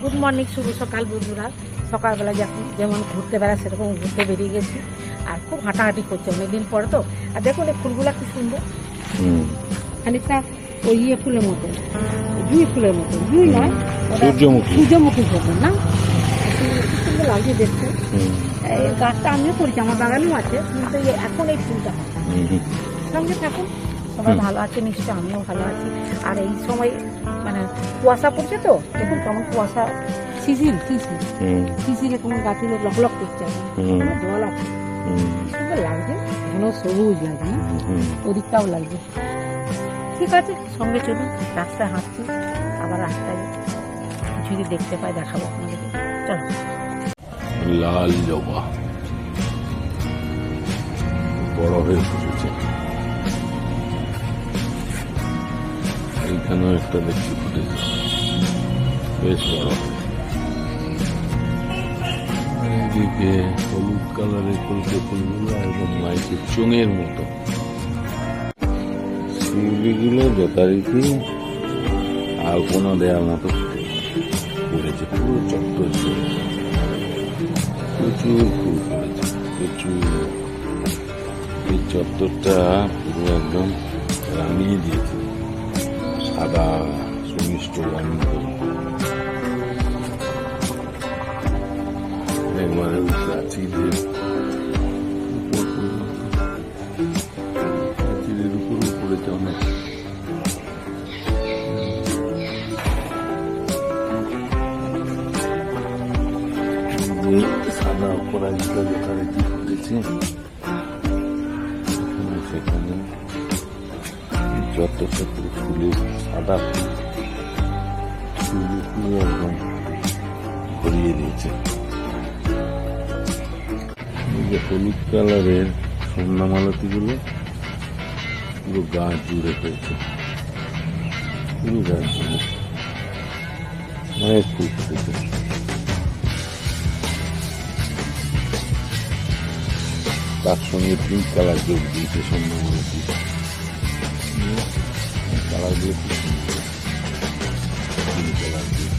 Good morning শুভ সকাল বন্ধুরা। সকালবেলা যখন যেমন ঘুরতে বেড়ায় সেরকম ঘুরতে বেরিয়ে গেছি। আর খুব হাঁটাহাঁটি করছে অনেকদিন পর তো। আর দেখুন এই ফুলগুলা কি সুন্দর। খানিকটা ওই ইয়ে ফুলের মতো। জুই ফুলের মতো। জুই নয় সূর্যমুখী। সূর্যমুখী মতো না? সুন্দর লাগছে দেখতে। এই গাছটা আমিও করেছি আমার বাগানেও আছে। কিন্তু এখন এই ফুলটা। সঙ্গে থাকুন সবাই ভালো আছে নিশ্চয় আমিও ভালো আছি। আর এই সময় মানে কুয়াশা পড়ছে তো দেখুন কেমন কুয়াশা। শিশির হুম, শিশিরে কেমন গাছগুলো লকলক করছে। এখন। হুম, কোনো জল আছে। সুন্দর লাগছে ঘন সবুজ লাগছে না। ওদিকটাও লাগছে। ঠিক আছে সঙ্গে চলুন রাস্তায় হাঁটছি আবার রাস্তায় যদি দেখতে পাই দেখাবো আপনাদেরকে। চলো। লাল জবা। বড় হয়ে ফুটেছে এইখানেও একটা দেখছি ফুটেছে বেশ বড় আর এদিকে হলুদ কালারের কলকে ফুলগুলো একদম মাইকে চোঙের মতো। শিউলিগুলো যথারীতি আলপনা দেওয়ার মতো করেছে, পুরো চত্বর প্রচুর ফুল ফলেছে প্রচুর। এই চত্বরটা পুরো একদম রানিয়ে দিয়েছে। সাদা সুমিষ্ট রঙ করে। একবারে ওই প্রাচীরের উপর পর্যন্ত প্রাচীরের উপর পড়েছে অনেক যে সাদা অপরাজিতা যথারীতি যত শত ফুলের সাদা ফুল একদম ভরিয়ে দিয়েছে হলুদ কালারের সন্ধ্যামালতিগুলো পুরো গাছ জুড়ে হয়েছে। পুরো গাছ জুড়ে। অনেক ফুল ফুটেছে। তার সঙ্গে পিঙ্ক কালার যোগ দিয়েছে সন্ধ্যামালতি কালার দিয়ে খুব সুন্দর কালার দিয়ে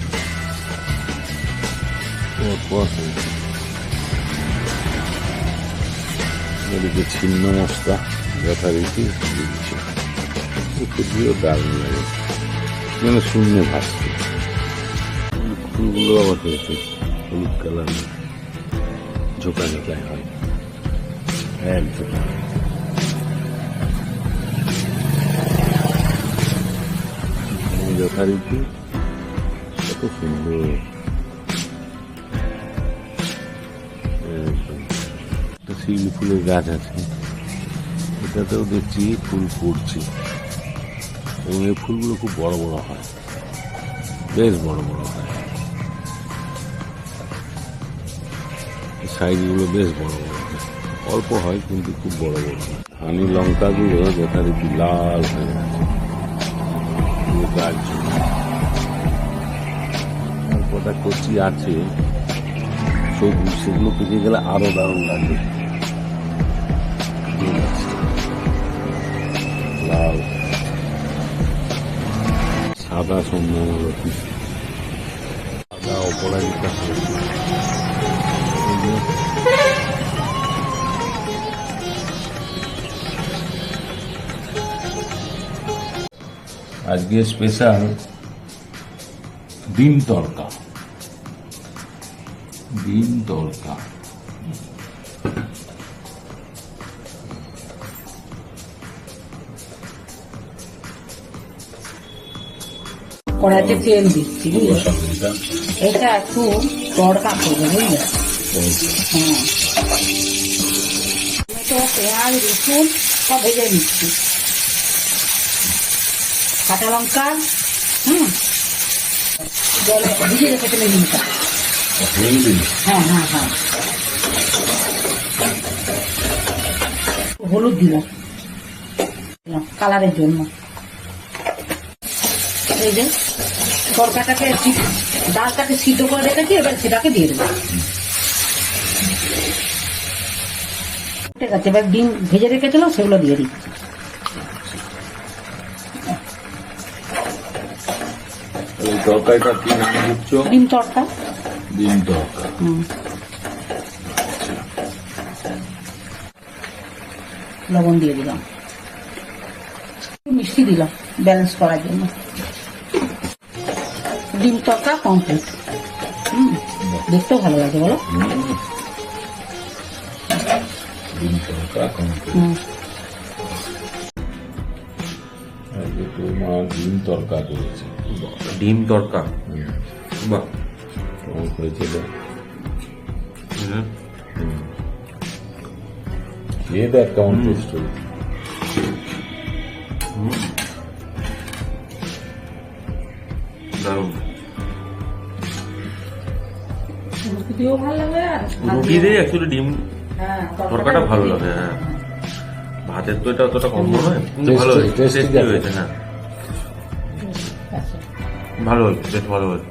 এদিকে ছিন্ন মশলা যথারীতি দিচ্ছে খুবই দারুণ লাগে যেন শূন্য ভাসছে ফুলগুলো আবার হয়েছে হলুদ কালার ঝোঁকা ঝোঁকায় হয় একদম যথারীতি কত সুন্দর শিউলি ফুলের গাছ আছে। এটাতেও দেখছি ফুল ফুটছে। এবং এই ফুলগুলো খুব বড় বড় হয়। বেশ বড় বড় হয়। সাইজগুলো বেশ বড় বড় হয়। অল্প হয়, কিন্তু খুব বড় বড় হয়। হানি লঙ্কাগুলো যথারীতি লাল হয়ে পুরো কটা কচি আছে। সবুজ সেগুলো পেকে গেলে আরও দারুণ লাগবে। লাল সাদা সম্ভবত সাদা আজকে স্পেশাল ডিম তড়কা। ডিম তড়কা। কড়াইতে তেল দিচ্ছি এটা। একটু তড়কা করব বুঝলে? হ্যাঁ। টমেটো পেঁয়াজ রসুন সব ভেজে নিচ্ছি। কাঁচা লঙ্কা, হুম। জলে ভিজে রেখেছিল ডিমটা হ্যাঁ হ্যাঁ হ্যাঁ। হলুদ দিলাম কালারের জন্য। এই যে তরকাটাকে ডালটাকে সিদ্ধ করে রেখেছি, এবার সেটাকে দিয়ে দেবো। ঠিক আছে এবার ডিম ভেজে রেখেছিলাম, সেগুলো দিয়ে দিচ্ছি। এই তরকারিটা কি নাম দিচ্ছ? ডিম তরকা। ডিম তরকা। লবণ দিয়ে দিলাম। মিষ্টি দিলাম ব্যালেন্স করার জন্য। ডিম তরকা কমপ্লিট হুম দেখতেও ভালো লাগে বলো। ডিম তরকা। হুম। তোমার ডিম তরকা করেছে ডিম তরকা বাহ। কেমন হয়েছিল। খেয়ে দেখ কেমন টেস্ট হয়েছে দারুণ। রুটি দিয়ে অ্যাকচুয়ালি ডিম হ্যাঁ তরকাটা ভালো লাগে হ্যাঁ। ভাতের তো এটা অতটা কম নয় কিন্তু ভালো হয়েছে। tasty টেস্টি হয়েছে হ্যাঁ। আচ্ছা। ভালো হয়েছে বেশ ভালো হয়েছে।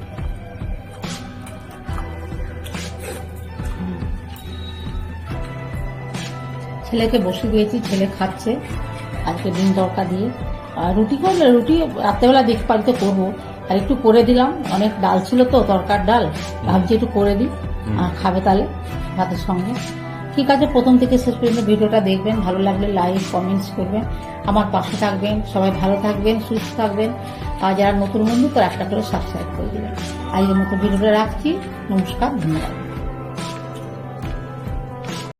ছেলেকে বসে দিয়েছি ছেলে খাচ্ছে আজকে ডিম তরকা দিয়ে। আর রুটি করলে রুটি রাত্রেবেলা দেখ পারিতে করব। আর একটু করে দিলাম অনেক ডাল ছিল তো তরকার ডাল। ভাবছি একটু করে দিই খাবে তাহলে ভাতের সঙ্গে। ঠিক আছে, প্রথম থেকে শেষ পর্যন্ত ভিডিওটা দেখবেন, ভালো লাগলে লাইক কমেন্টস করবেন, আমার পাশে থাকবেন, সবাই ভালো থাকবেন, সুস্থ থাকবেন, আর যারা নতুন বন্ধু তো একটা করে সাবস্ক্রাইব করে দেবেন। আজকের মতো ভিডিওটা রাখছি, নমস্কার, ধন্যবাদ।